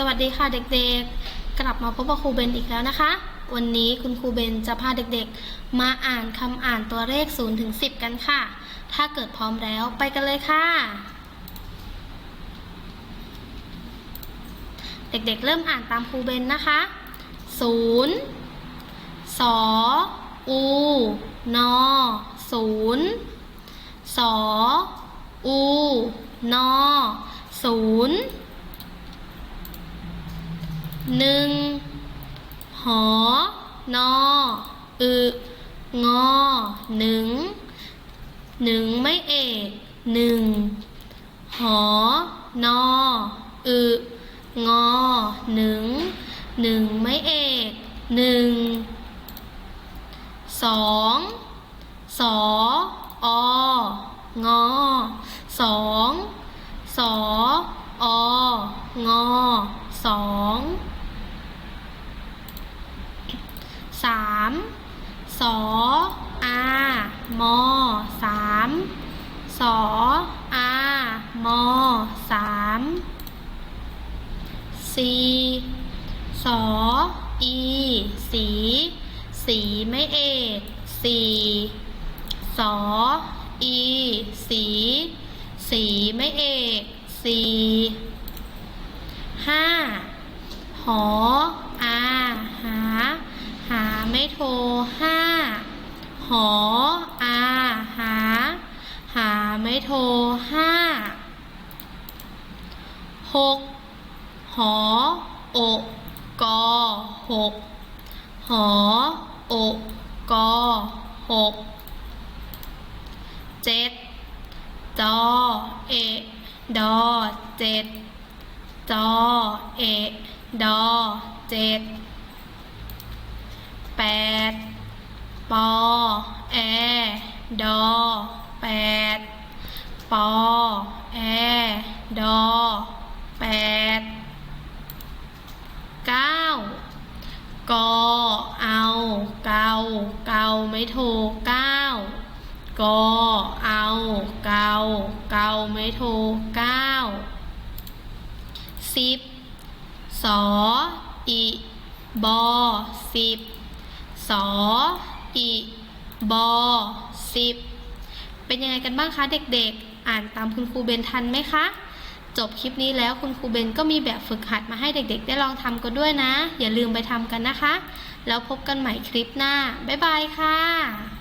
สวัสดีค่ะเด็กๆ กลับมาพบกับครูเบนอีกแล้วนะคะ วันนี้คุณครูเบนจะพาเด็กๆ มาอ่านคำอ่านตัวเลข0ถึง10 กันค่ะ ถ้าเกิดพร้อมแล้วไปกันเลยค่ะ เด็กๆ เริ่มอ่านตามครูเบนนะคะ0สออูนอศูนย์สออูนอศูนย์ หนึ่งหอนออึงอหนึ่งหนึ่งไม่เอกหนึ่งหอนออึงอหนึ่งหนึ่งไม่เอกหนึ่งสองสอองอสองสอองอสองสามสออามอสามสออามอสามสี่สออีสีสีไม่เอกสี่สออีสีสีไม่เอกสี่ห้าหอ ไม่โทห้าหออาหา หาไม่โทห้าหกหออกกอหกหออกกอหกเจ็ดจอเอะดอเจ็ดจอเอะดอเจ็ด แปดปอแอดอแปดปอแอดอแปดเก้ากอเอาเกาเกาไม่โทรเก้ากอเอาเกาเกาไม่โทรเก้าสิบสออีบอสิบ สออีบอสิบเป็นยังไงกันบ้างคะเด็กๆ อ่านตามคุณครูเบนทันไหมคะ จบคลิปนี้แล้วคุณครูเบนก็มีแบบฝึกหัดมาให้เด็กๆ ได้ลองทำกันด้วยนะ อย่าลืมไปทำกันนะคะ แล้วพบกันใหม่คลิปหน้า บ๊ายบายค่ะ